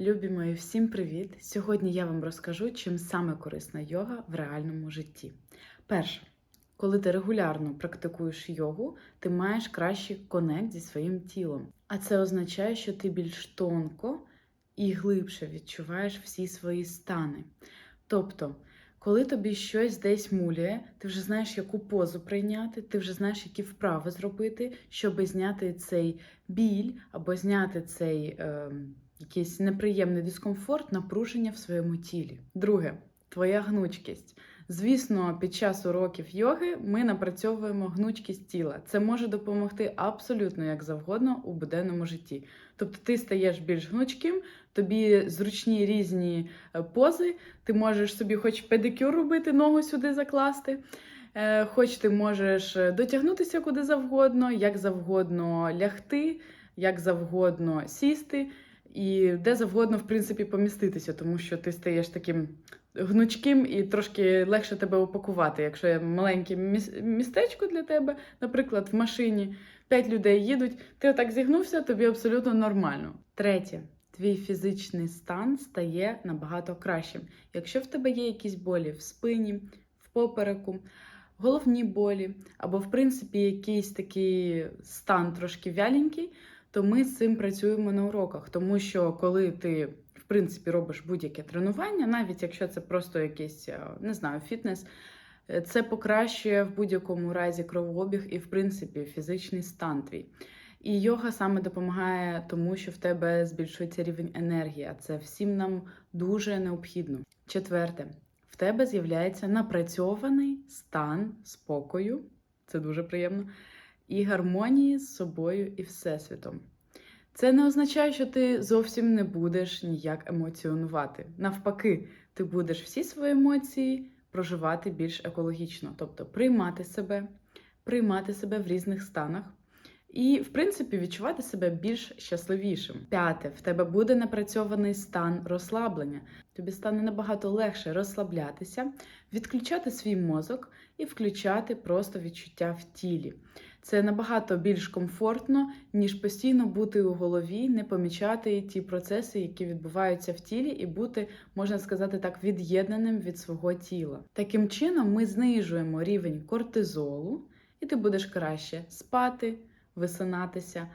Любі мої, всім привіт! Сьогодні я вам розкажу, чим саме корисна йога в реальному житті. Перше, коли ти регулярно практикуєш йогу, ти маєш кращий конект зі своїм тілом. А це означає, що ти більш тонко і глибше відчуваєш всі свої стани. Тобто, коли тобі щось десь муляє, ти вже знаєш, яку позу прийняти, ти вже знаєш, які вправи зробити, щоб зняти цей біль або зняти цей. Е, якийсь неприємний дискомфорт, напруження в своєму тілі. Друге, твоя гнучкість. Звісно, під час уроків йоги ми напрацьовуємо гнучкість тіла. Це може допомогти абсолютно як завгодно у буденному житті. Тобто ти стаєш більш гнучким, тобі зручні різні е, пози, ти можеш собі хоч педикюр робити, ногу сюди закласти. е, Хоч ти можеш дотягнутися куди завгодно, як завгодно лягти, як завгодно сісти і де завгодно, в принципі, поміститися, тому що ти стаєш таким гнучким і трошки легше тебе упакувати. Якщо є маленьке містечко для тебе, наприклад, в машині п'ять людей їдуть, ти отак зігнувся, тобі абсолютно нормально. Третє. Твій фізичний стан стає набагато кращим. Якщо в тебе є якісь болі в спині, в попереку, головні болі, або, в принципі, якийсь такий стан трошки вяленький, то ми з цим працюємо на уроках, тому що коли ти в принципі робиш будь-яке тренування, навіть якщо це просто якийсь е, не знаю, фітнес, е, це покращує в будь-якому разі кровообіг і, в принципі, фізичний стан твій. І йога саме допомагає тому, що в тебе збільшується рівень енергії, а це всім нам дуже необхідно. Четверте, в тебе з'являється напрацьований стан спокою, це дуже приємно і гармонії з собою і всесвітом. Це не означає, що ти зовсім не будеш ніяк емоціонувати. Навпаки, ти будеш всі свої емоції проживати більш екологічно, тобто приймати себе, приймати себе в різних станах. І, в принципі, відчувати себе більш щасливішим. П'яте, в тебе буде напрацьований стан розслаблення. Тобі стане набагато легше розслаблятися, відключати свій мозок і включати просто відчуття в тілі. Це набагато більш комфортно, ніж постійно бути у голові, не помічати ті процеси, які відбуваються в тілі, і бути, можна сказати так, від'єднаним від свого тіла. Таким чином, ми знижуємо рівень кортизолу, і ти будеш краще спати, висинатися.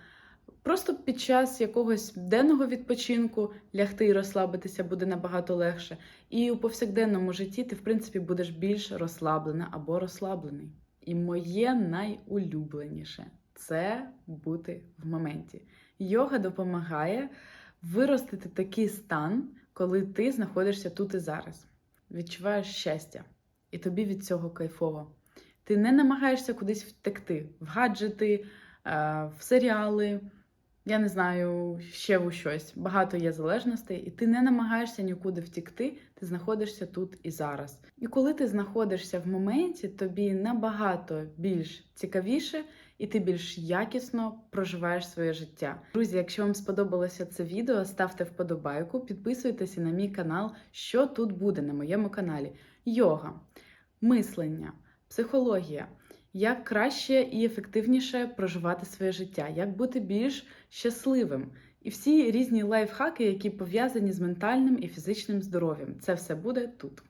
Просто під час якогось денного відпочинку лягти і розслабитися буде набагато легше. І у повсякденному житті ти, в принципі, будеш більш розслаблена або розслаблений. І моє найулюбленіше це бути в моменті. Йога допомагає виростити такий стан, коли ти знаходишся тут і зараз. Відчуваєш щастя, і тобі від цього кайфово. Ти не намагаєшся кудись втекти в гаджети, в серіали, я не знаю, ще у щось. Багато є залежностей, і ти не намагаєшся нікуди втікти, ти знаходишся тут і зараз. І коли ти знаходишся в моменті, тобі набагато більш цікавіше, і ти більш якісно проживаєш своє життя. Друзі, якщо вам сподобалося це відео, ставте вподобайку, підписуйтеся на мій канал, що тут буде на моєму каналі: йога, мислення, психологія. Як краще і ефективніше проживати своє життя, як бути більш щасливим, і всі різні лайфхаки, які пов'язані з ментальним і фізичним здоров'ям. Це все буде тут.